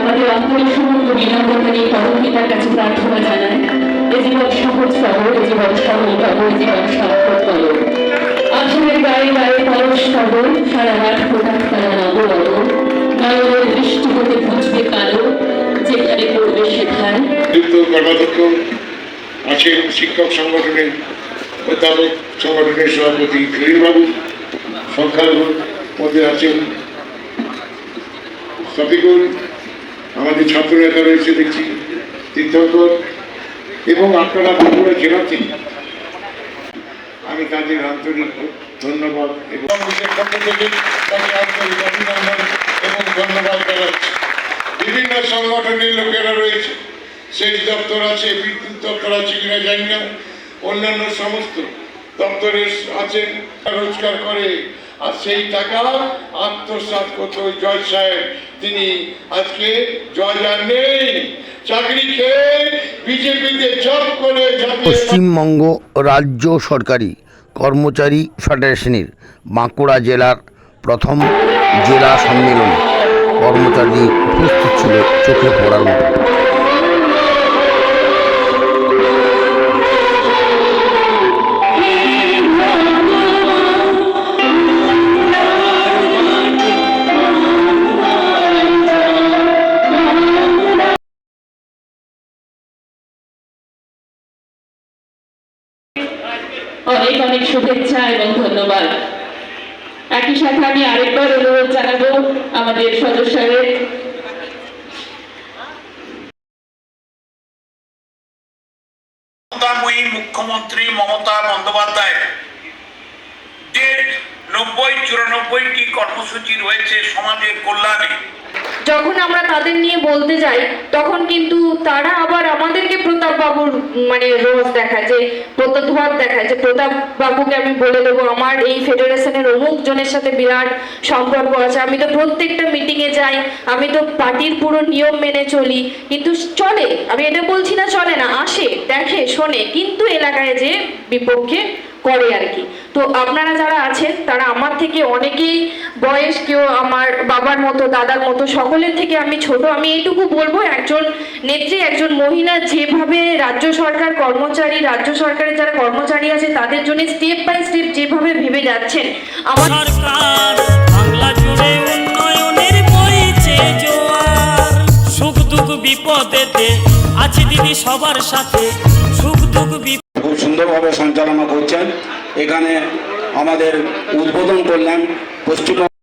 আমাদের অন্তরের সমস্ত বিনম্রতানি পরমিতার কাছে প্রার্থনা জানায় এ জীবন সহজ সহজ এ জীবন সহজ সহজ জীবন সম্পদ করো আসলে গায়ে গায়ে পরশ সবল সারা রাত প্রকাশ করা নব অব দৃষ্টি হতে বুঝবে কালো, যেখানে করবে সেখানে। আছেন শিক্ষক সংগঠনের অধ্যাপক, সংগঠনের সভাপতি ফিরিবাবু সংখ্যালঘু মধ্যে আছেন সফিকুল আমাদের ছাত্র নেতা রয়েছে দেখছি, তীর্থঙ্কর, এবং আপনারা বন্ধুরা জেলা আমি তাদের আন্তরিক ধন্যবাদ এবং আন্তরিক এবং ধন্যবাদ জানাচ্ছি। বিভিন্ন সংগঠনের লোকেরা রয়েছে, সেচ দপ্তর আছে, বিদ্যুৎ দপ্তর আছে কিনা জানি না, অন্যান্য সমস্ত দপ্তরে আছেন রোজগার করে আর সেই টাকা আত্মসাৎ করতে ওই জয় সাহেব। তিনি আজকে জয় আর নেই। চাকরি খেয়ে বিজেপিতে জব করে পশ্চিমবঙ্গ রাজ্য সরকারি কর্মচারী ফেডারেশনের বাঁকুড়া জেলার প্রথম জেলা সম্মেলনে কর্মচারী উপস্থিত ছিল চোখে পড়ার মতো। অনেক অনেক শুভেচ্ছা এবং ধন্যবাদ। একই সাথে আমি আরেকবার অনুরোধ জানাব আমাদের সদস্যদের। মুখ্যমন্ত্রী মমতা বন্দ্যোপাধ্যায়, যে নব্বই চুরানব্বইটি কর্মসূচি রয়েছে সমাজের কল্যাণে যখন আমরা তাদের নিয়ে বলতে যাই, তখন কিন্তু তারা আবার আমাদেরকে প্রতাপ বাবুর মানে রোজ দেখায়, যে প্রতোধবাদ দেখায়, যে প্রতাপ বাবুকে আমি বলে দেবো, আমার এই ফেডারেশনের অমুক জনের সাথে বিরাট সম্পর্ক আছে, আমি তো প্রত্যেকটা মিটিং এ যাই, আমি তো পার্টির পুরো নিয়ম মেনে চলি, কিন্তু চলে, আমি এটা বলছি না চলে না, আসে, দেখে, শোনে, কিন্তু এলাকায় যে বিপক্ষে করে আর কি। তো আপনারা যারা আছেন তারা আমার থেকে অনেকেই বয়স কেউ আমার বাবার মতো দাদার মতো সকলের থেকে আমি ছোট। আমি এইটুকু বলব একজন নেত্রী একজন মহিলা যেভাবে রাজ্য সরকার কর্মচারী রাজ্য সরকারের যারা কর্মচারী আছে তাদের জন্য স্টেপ বাই স্টেপ যেভাবে ভেবে যাচ্ছেন আমার সরকার বাংলা জুড়ে উন্নয়নের বইছে জোয়ার। সুখ দুঃখ বিপদেতে আছে দিদি সবার সাথে। সুখ দুঃখ বিপদ খুব সুন্দরভাবে সঞ্চালনা করছেন। এখানে আমাদের উদ্বোধন করলেন পশ্চিমবঙ্গ